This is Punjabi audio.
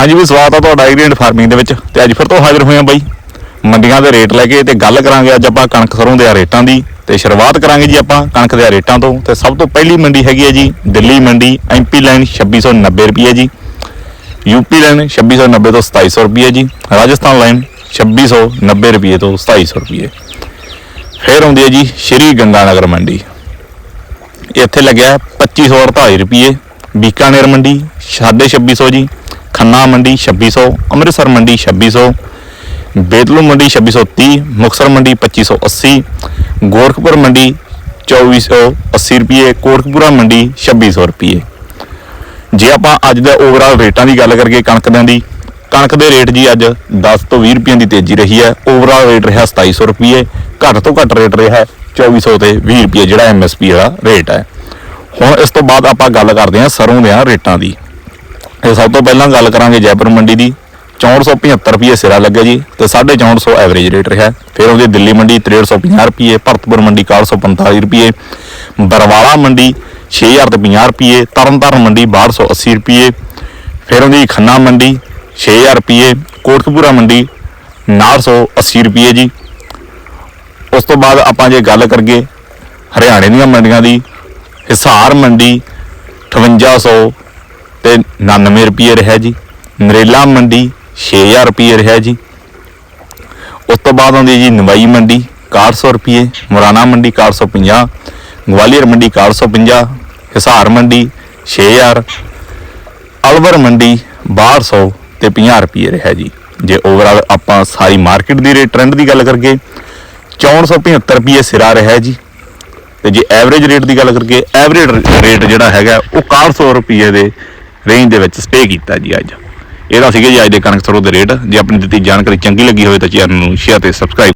ਹਾਂਜੀ ਵੀ ਸਵਾਗਤ ਆ ਤੁਹਾਡਾ ਐਗਰੀਐਂਟ ਫਾਰਮਿੰਗ ਦੇ ਵਿੱਚ। ਤੇ ਅੱਜ ਫਿਰ ਤੋਂ ਹਾਜ਼ਰ ਹੋਏ ਆ ਬਾਈ। ਮੰਡੀਆਂ ਦੇ ਰੇਟ ਲੈ ਕੇ ਤੇ ਗੱਲ ਕਰਾਂਗੇ ਅੱਜ ਆਪਾਂ ਕਣਕ ਸਰੋਂ ਦੇ ਰੇਟਾਂ ਦੀ। ਤੇ ਸ਼ੁਰੂਆਤ ਕਰਾਂਗੇ ਜੀ ਆਪਾਂ ਕਣਕ ਦੇ ਰੇਟਾਂ ਤੋਂ। ਤੇ ਸਭ ਤੋਂ ਪਹਿਲੀ ਮੰਡੀ ਹੈਗੀ ਹੈ ਜੀ ਦਿੱਲੀ ਮੰਡੀ, ਐਮਪੀ ਲਾਈਨ 2690 ਰੁਪਏ ਜੀ। ਯੂਪੀ ਲਾਈਨ 2690 ਤੋਂ 2700 ਰੁਪਏ ਜੀ। ਰਾਜਸਥਾਨ ਲਾਈਨ 2690 ਰੁਪਏ ਤੋਂ 2700 ਰੁਪਏ ਫਿਰ ਆਉਂਦੀ ਹੈ ਜੀ ਸ਼੍ਰੀ ਗੰਗਾਨਗਰ ਮੰਡੀ। ਇੱਥੇ ਲੱਗਿਆ 2548 ਰੁਪਏ ਬੀਕਾਨੇਰ ਮੰਡੀ 2650 ਜੀ। ਖੰਨਾ ਮੰਡੀ 2600 ਅੰਮ੍ਰਿਤਸਰ ਮੰਡੀ 2600 ਬੇਤਲੂ ਮੰਡੀ 2630 ਮੁਕਸਰ ਮੰਡੀ 2580 ਗੋਰਖਪੁਰ ਮੰਡੀ 2480 ਰੁਪਏ, ਕੋਟਕਪੂਰਾ ਮੰਡੀ 2600 ਰੁਪਏ। ਜੇ ਆਪਾਂ ਅੱਜ ਦਾ ਓਵਰਆਲ ਰੇਟਾਂ ਦੀ ਗੱਲ ਕਰੀਏ ਕਣਕ ਦਿਆਂ ਦੀ, ਕਣਕ ਦੇ ਰੇਟ ਜੀ ਅੱਜ 10 ਤੋਂ 20 ਰੁਪਏ ਦੀ ਤੇਜ਼ੀ ਰਹੀ ਹੈ। ਓਵਰਆਲ ਰੇਟ ਰਿਹਾ 2700 ਰੁਪਏ ਘੱਟ ਤੋਂ ਘੱਟ ਰੇਟ ਰਿਹਾ 2400 ਤੇ 20 ਰੁਪਏ ਜਿਹੜਾ ਐਮਐਸਪੀ ਵਾਲਾ ਰੇਟ ਹੈ। ਹੁਣ ਇਸ ਤੋਂ ਬਾਅਦ ਆਪਾਂ ਗੱਲ ਕਰਦੇ ਹਾਂ ਸਰੋਂ ਦੇ ਰੇਟਾਂ ਦੀ। ਇਹ ਸਭ ਤੋਂ ਪਹਿਲਾਂ ਗੱਲ ਕਰਾਂਗੇ ਜੈਪੁਰ ਮੰਡੀ ਦੀ। 475 ਰੁਪਏ ਸਿਰਾ ਲੱਗਿਆ ਜੀ ਤੇ 450 ਐਵਰੇਜ ਰੇਟ ਰਿਹਾ। ਫਿਰ ਉਹਦੀ ਦਿੱਲੀ ਮੰਡੀ 6350 ਰੁਪਏ, ਭਰਤਪੁਰ ਮੰਡੀ 445 ਰੁਪਏ, ਬਰਵਾਲਾ ਮੰਡੀ 6000 ਤੇ 50 ਰੁਪਏ, ਤਰਨਤਾਰਨ ਮੰਡੀ 1280 ਰੁਪਏ, ਫਿਰ ਉਹਦੀ ਖੰਨਾ ਮੰਡੀ 6000 ਰੁਪਏ, ਕੋਟਕਪੂਰਾ ਮੰਡੀ 980 ਰੁਪਏ ਜੀ। ਉਸ ਤੋਂ ਬਾਅਦ ਆਪਾਂ ਜੇ ਗੱਲ ਕਰੀਏ ਹਰਿਆਣੇ ਦੀਆਂ ਮੰਡੀਆਂ ਦੀ, ਹਿਸਾਰ ਮੰਡੀ 5800 ਤੇ 99 ਰੁਪਏ ਰਿਹਾ ਜੀ। ਨਰੇਲਾ ਮੰਡੀ 6000 ਰੁਪਏ ਰਿਹਾ ਜੀ। ਉਸ ਤੋਂ ਬਾਅਦ ਆਉਂਦੀ ਜੀ ਨਵਾਈ ਮੰਡੀ 400 ਰੁਪਏ ਮੁਰਾਨਾ ਮੰਡੀ 450 ਗਵਾਲੀਅਰ ਮੰਡੀ 450 ਹਿਸਾਰ ਮੰਡੀ 6000 ਅਲਵਰ ਮੰਡੀ 1200 ਤੇ 50 ਰੁਪਏ ਰਿਹਾ ਜੀ। ਜੇ ਓਵਰਆਲ ਆਪਾਂ ਸਾਰੀ ਮਾਰਕੀਟ ਦੀ ਰੇਟ ਟ੍ਰੈਂਡ ਦੀ ਗੱਲ ਕਰਕੇ 475 ਰੁਪਏ ਸਿਰਾ ਰਿਹਾ ਜੀ। ਤੇ ਜੇ ਐਵਰੇਜ ਰੇਟ ਦੀ ਗੱਲ ਕਰਕੇ ਐਵਰੇਜ ਰੇਟ ਜਿਹੜਾ ਹੈਗਾ ਉਹ 400 ਰੁਪਏ ਦੇ ਰੇਂਜ ਦੇ ਵਿੱਚ ਸਟੇ ਕੀਤਾ ਜੀ ਅੱਜ। ਇਹਦਾ ਸੀਗਾ ਜੀ ਅੱਜ ਦੇ ਕਣਕ ਸਰੋਂ ਦੇ ਰੇਟ ਜੇ ਆਪਣੀ ਦਿੱਤੀ ਜਾਣਕਾਰੀ ਚੰਗੀ ਲੱਗੀ ਹੋਵੇ ਤਾਂ ਚੈਨਲ ਨੂੰ ਸ਼ੇਅਰ ਤੇ ਸਬਸਕ੍ਰਾਈਬ